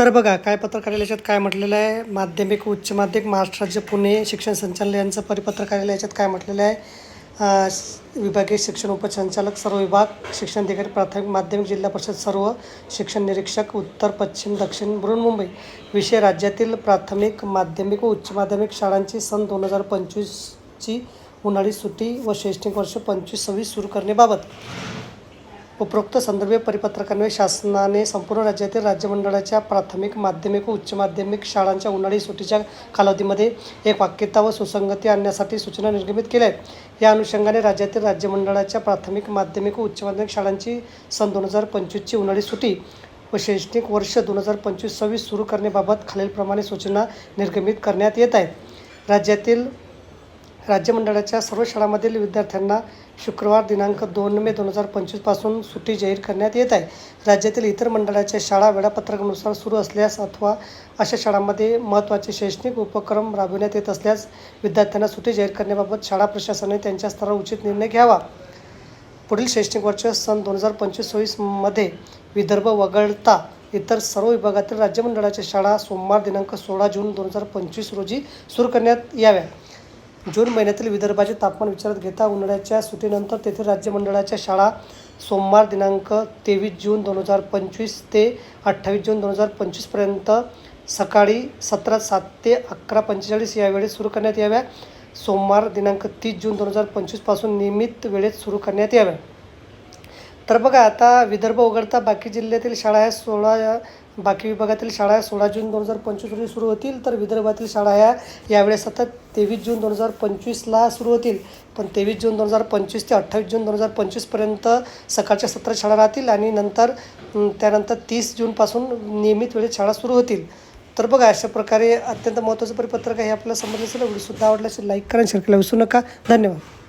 तर बघा काय पत्रकार कार्यालयाच्यात काय म्हटलेलं आहे? माध्यमिक उच्च माध्यमिक महाराष्ट्र राज्य पुणे शिक्षण संचालनालय यांचं परिपत्र कार्यालयाच्यात काय म्हटलेलं आहे? विभागीय शिक्षण उपसंचालक सर्व विभाग शिक्षण अधिकारी प्राथमिक माध्यमिक जिल्हा परिषद सर्व शिक्षण निरीक्षक उत्तर पश्चिम दक्षिण बृहन्मुंबई विषय राज्यातील प्राथमिक माध्यमिक व उच्च माध्यमिक शाळांची सन दोन हजार पंचवीसची उन्हाळी सुट्टी व शैक्षणिक वर्ष पंचवीस सव्वीस सुरू करण्याबाबत उपरोक्त संदर्भीय परिपत्रकान्वये शासनाने संपूर्ण राज्यातील राज्य मंडळाच्या प्राथमिक माध्यमिक व उच्च माध्यमिक शाळांच्या उन्हाळी सुट्टीच्या कालावधीमध्ये एक वाक्यता व सुसंगती आणण्यासाठी सूचना निर्गमित केल्या आहेत. या अनुषंगाने राज्यातील राज्य मंडळाच्या प्राथमिक माध्यमिक व उच्च माध्यमिक शाळांची सन दोन हजार पंचवीसची उन्हाळी सुट्टी व शैक्षणिक वर्ष दोन हजार पंचवीस सव्वीस सुरू करण्याबाबत खालीलप्रमाणे सूचना निर्गमित करण्यात येत आहेत. राज्यातील राज्य मंडळाच्या सर्व शाळांमधील विद्यार्थ्यांना शुक्रवार दिनांक दोन मे दोन हजार पंचवीसपासून सुट्टी जाहीर करण्यात येत आहे. राज्यातील इतर मंडळाच्या शाळा वेळापत्रकानुसार सुरू असल्यास अथवा अशा शाळांमध्ये महत्त्वाचे शैक्षणिक उपक्रम राबविण्यात येत असल्यास विद्यार्थ्यांना सुट्टी जाहीर करण्याबाबत शाळा प्रशासनाने त्यांच्या स्तरावर उचित निर्णय घ्यावा. पुढील शैक्षणिक वर्ष सन दोन हजार पंचवीस सोवीसमध्ये विदर्भ वगळता इतर सर्व विभागातील राज्य मंडळाच्या शाळा सोमवार दिनांक सोळा जून दोन हजार पंचवीस रोजी सुरू करण्यात याव्या जून महिन्यातील विदर्भाचे तापमान विचारात घेता उन्हाळ्याच्या सुटीनंतर तेथील राज्य मंडळाच्या शाळा सोमवार दिनांक तेवीस जून दोन हजार पंचवीस ते अठ्ठावीस जून दोन हजार पंचवीसपर्यंत सकाळी सतरा सात ते अकरा पंचेचाळीस या वेळेत सुरू करण्यात याव्या. सोमवार दिनांक तीस जून दोन हजार पंचवीसपासून नियमित वेळेत सुरू करण्यात याव्या. तर बघा आता विदर्भ वगळता बाकी जिल्ह्यातील शाळा ह्या सोळा बाकी विभागातील शाळा ह्या सोळा जून दोन हजार पंचवीस रोजी सुरू होतील. तर विदर्भातील शाळा ह्या यावेळेस आता तेवीस जून दोन हजार पंचवीसला सुरू होतील. पण तेवीस जून दोन हजार पंचवीस ते अठ्ठावीस जून दोन हजार पंचवीसपर्यंत सकाळच्या सतरा शाळा राहतील आणि नंतर त्यानंतर तीस जूनपासून नियमित वेळेत शाळा सुरू होतील. तर बघा अशा प्रकारे अत्यंत महत्त्वाचं परिपत्रक आहे हे आपल्याला समजलं असेल. व्हिडिओसुद्धा आवडला असेल लाईक करा शेअर करायला विसरू नका. धन्यवाद.